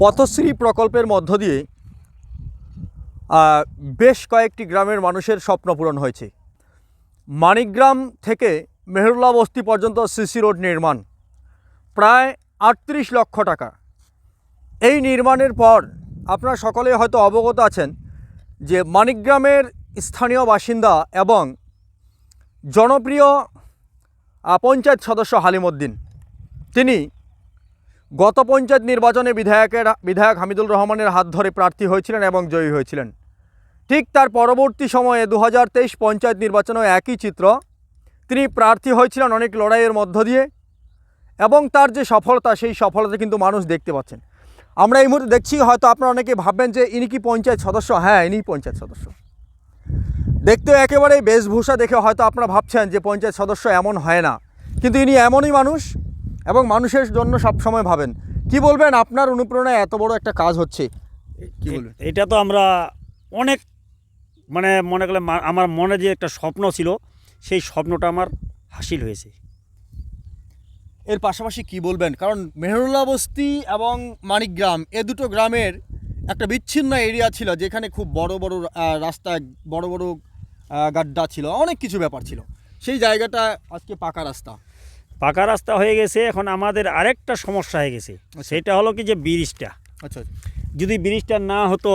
পথশ্রী প্রকল্পের মধ্য দিয়ে বেশ কয়েকটি গ্রামের মানুষের স্বপ্ন পূরণ হয়েছে। মানিকগ্রাম থেকে মেহরুল্লাহ বস্তি পর্যন্ত সিসি রোড নির্মাণ, প্রায় আটত্রিশ লক্ষ টাকা। এই নির্মাণের পর আপনারা সকলে হয়তো অবগত আছেন যে মানিকগ্রামের স্থানীয় বাসিন্দা এবং জনপ্রিয় পঞ্চায়েত সদস্য হালিমুদ্দিন। তিনি গত পঞ্চায়েত নির্বাচনে বিধায়কের, বিধায়ক হামিদুল রহমানের হাত ধরে প্রার্থী হয়েছিলেন এবং জয়ী হয়েছিলেন। ঠিক তার পরবর্তী সময়ে দু পঞ্চায়েত নির্বাচনেও একই চিত্র। তিনি প্রার্থী হয়েছিলেন অনেক লড়াইয়ের মধ্য দিয়ে এবং তার যে সফলতা, সেই সফলতা কিন্তু মানুষ দেখতে পাচ্ছেন। আমরা এই মুহূর্তে দেখছি, হয়তো আপনারা অনেকে ভাববেন যে ইনি কি পঞ্চায়েত সদস্য? হ্যাঁ ইনি পঞ্চায়েত সদস্য। দেখতে একেবারে বেশভূষা দেখে হয়তো আপনারা ভাবছেন যে পঞ্চায়েত সদস্য এমন হয় না। কিন্তু ইনি এমনই মানুষ এবং মানুষের জন্য সবসময় ভাবেন। কি বলবেন? আপনার অনুপ্রেরণায় এত বড় একটা কাজ হচ্ছে। কি বলবেন? এটা তো আমরা অনেক মানে মনে করলে আমার মনে যে একটা স্বপ্ন ছিল সেই স্বপ্নটা আমার হাসিল হয়েছে। এর পাশাপাশি কি বলবেন? কারণ মেহরুল্লাহ বস্তি এবং মানিকগ্রাম এ দুটো গ্রামের একটা বিচ্ছিন্ন এরিয়া ছিল যেখানে খুব বড় বড় রাস্তা বড় বড় গাড্ডা ছিল অনেক কিছু ব্যাপার ছিল। সেই জায়গাটা আজকে পাকা রাস্তা। পাকা রাস্তা হয়ে গেছে এখন আমাদের আরেকটা সমস্যা হয়ে গেছে। সেটা হলো কি যে ব্রিজটা। আচ্ছা যদি ব্রিজটা না হতো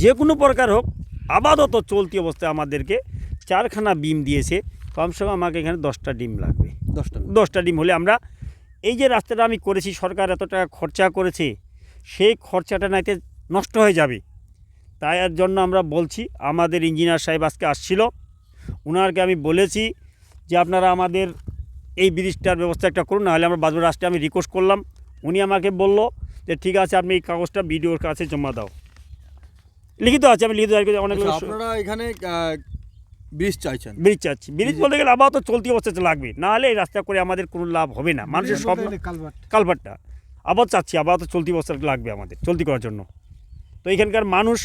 যে কোনো প্রকার হোক আপাতত চলতি অবস্থায় আমাদেরকে চারখানা ডিম দিয়েছে। কমসে কম আমাকে এখানে দশটা ডিম লাগবে। দশটা দশটা ডিম হলে আমরা এই যে রাস্তাটা আমি করেছি সরকার এত টাকা খরচা করেছে সেই খরচাটা নাইতে নষ্ট হয়ে যাবে। তাই এর জন্য আমরা বলছি আমাদের ইঞ্জিনিয়ার সাহেব আজকে আসছিল। ওনারকে আমি বলেছি যে আপনারা আমাদের এই ব্রিজটার ব্যবস্থা একটা করুন নাহলে আমরা বাজু রাস্তায় আমি রিকোয়েস্ট করলাম উনি আমাকে বলল যে ঠিক আছে আপনি এই কাগজটা বিডিওর কাছে জমা দাও। লিখিত আছে আমি লিখিত অনেক আচ্ছা, আপনারা এখানে ব্রিজ চাইছেন? ব্রিজ চাচ্ছি। ব্রিজ বলতে গেলে আবার তো চলতি অবস্থাতে লাগবে নাহলে এই রাস্তা করে আমাদের কোনো লাভ হবে না। মানুষের সব কালভারটা। আবার চাচ্ছি আবার তো চলতি অবস্থা লাগবে আমাদের চলতি করার জন্য। তো এখানকার মানুষ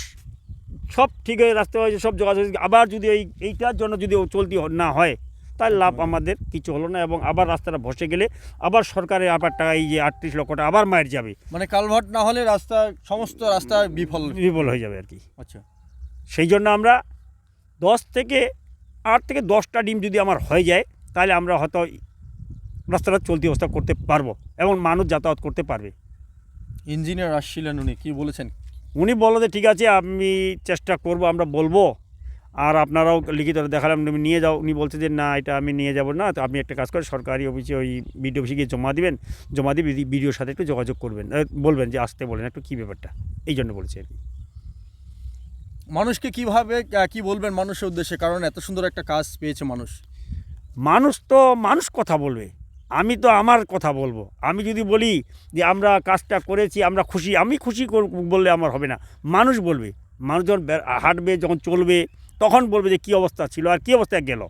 সব ঠিক হয়ে রাস্তা হয়েছে সব যোগাযোগ আবার যদি এই এইটার জন্য যদি চলতি না হয় তাহলে লাভ আমাদের কিছু হলো না এবং আবার রাস্তাটা বসে গেলে আবার সরকারের আবার টাকা এই যে আটত্রিশ লক্ষ টাকা আবার মায়ের যাবে। মানে কালভার্ট না হলে রাস্তা সমস্ত রাস্তা বিফল। বিফল হয়ে যাবে আর কি আচ্ছা। সেই জন্য আমরা দশ থেকে আট থেকে দশটা ডিম যদি আমার হয়ে যায় তাহলে আমরা হয়তো রাস্তাটা চলতি অবস্থা করতে পারব এবং মানুষ যাতায়াত করতে পারবে। ইঞ্জিনিয়ার আসছিলেন উনি কি বলেছেন? উনি বলল যে ঠিক আছে আমি চেষ্টা করব আমরা বলব। আর আপনারাও লিখিত দেখালাম তুমি নিয়ে যাও। উনি বলছে যে না এটা আমি নিয়ে যাব না। তো আপনি একটা কাজ করেন সরকারি অফিসে ওই বিডিও অফিসে গিয়ে জমা দিবেন। জমা দিয়ে বিডিওর সাথে একটু যোগাযোগ করবেন। বলবেন যে আসতে বলেন একটু কী ব্যাপারটা? এই জন্য বলছি আর কি। মানুষকে কীভাবে কি বলবেন মানুষের উদ্দেশ্যে? কারণ এত সুন্দর একটা কাজ পেয়েছে মানুষ। মানুষ তো মানুষ কথা বলবে। আমি তো আমার কথা বলব। আমি যদি বলি যে আমরা কাজটা করেছি আমরা খুশি। আমি খুশি কর- বললে আমার হবে না। মানুষ বলবে। মানুষ যখন হাঁটবে যখন চলবে তখন বলবে যে কী অবস্থা ছিল আর কী অবস্থায় গেল।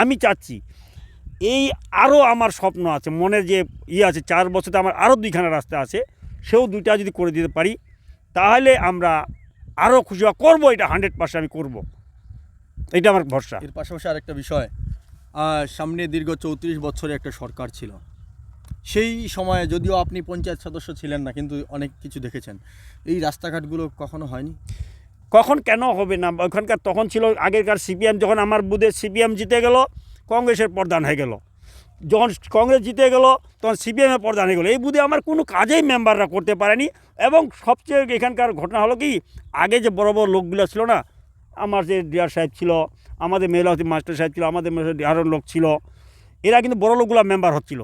আমি চাচ্ছি, এই আরও আমার স্বপ্ন আছে মনের যে ইয়ে আছে, চার বছরে আমার আরও দুইখানা রাস্তা আছে, সেও দুইটা যদি করে দিতে পারি, তাহলে আমরা আরও খুশি বা করব এটা হান্ড্রেড পার্সেন্ট আমি করব। এটা আমার ভরসা। এর পাশাপাশি আরেকটা বিষয় সামনে দীর্ঘ চৌত্রিশ বছরে একটা সরকার ছিল। সেই সময়ে যদিও আপনি পঞ্চায়েত সদস্য ছিলেন না, কিন্তু অনেক কিছু দেখেছেন। এই রাস্তাঘাটগুলো কখনো হয়নি? কখন কেন হবে না? ওখানকার তখন ছিল আগেরকার সিপিএম, যখন আমার বুধে সিপিএম জিতে গেল, কংগ্রেসের প্রধান হয়ে গেল। যখন কংগ্রেস জিতে গেল, তখন সিপিএমের প্রধান হয়ে গেলো। এই বুধে আমার কোনো কাজেই মেম্বাররা করতে পারেনি এবং সবচেয়ে এখানকার ঘটনা হলো কি, আগে যে বড় বড় লোকগুলো ছিল না, আমার যে ডিয়ার সাহেব ছিল, আমাদের মেলাহতি মাস্টার সাহেব ছিল, আমাদের আরও লোক ছিল, এরা কিন্তু বড় লোকগুলো মেম্বার হচ্ছিল।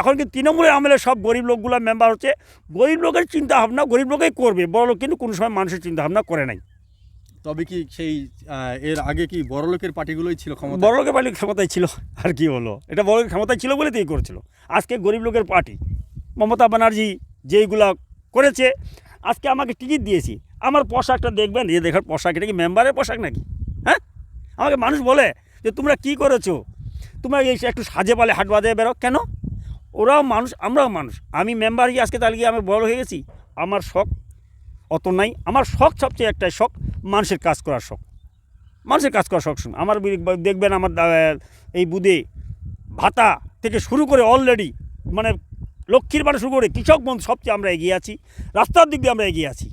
এখন কি তৃণমূলের আমলে সব গরিব লোকগুলো মেম্বার হচ্ছে? গরিব লোকের চিন্তা ভাবনা গরিব লোকেই করবে বড় লোক কিন্তু কোনো সময় মানুষের চিন্তা ভাবনা করে নাই। তবে কি সেই এর আগে কি বড় লোকের পার্টিগুলোই ছিল ক্ষমতা বড় লোকের পার্টির ক্ষমতায় ছিল আর কি হলো? এটা বড় লোকের ক্ষমতায় ছিল বলে তো এই করেছিল। আজকে গরিব লোকের পার্টি মমতা ব্যানার্জি যেইগুলা করেছে আজকে আমাকে টিকিট দিয়েছি। আমার পোশাকটা দেখবেন যে দেখার পোশাক এটা কি মেম্বারের পোশাক নাকি? হ্যাঁ? আমাকে মানুষ বলে যে তোমরা কি করেছ? তোমরা এই একটু সাজে পালে হাট বাজে বেরো। কেন? ওরাও মানুষ, আমরাও মানুষ। আমি মেম্বার হয়ে আজকে তাহলে গিয়ে আমি বড় হয়ে গেছি। আমার শখ অত নাই। আমার শখ সবচেয়ে একটাই শখ, মানুষের কাজ করার শখ। মানুষের কাজ করার শখ শুনুন। আমার দেখবেন আমার এই বুধে ভাতা থেকে শুরু করে অলরেডি মানে লক্ষ্মীর বাড়ি শুরু করে কৃষক বন্ধু সবচেয়ে আমরা এগিয়ে আছি। রাস্তার দিক দিয়ে আমরা এগিয়ে আছি।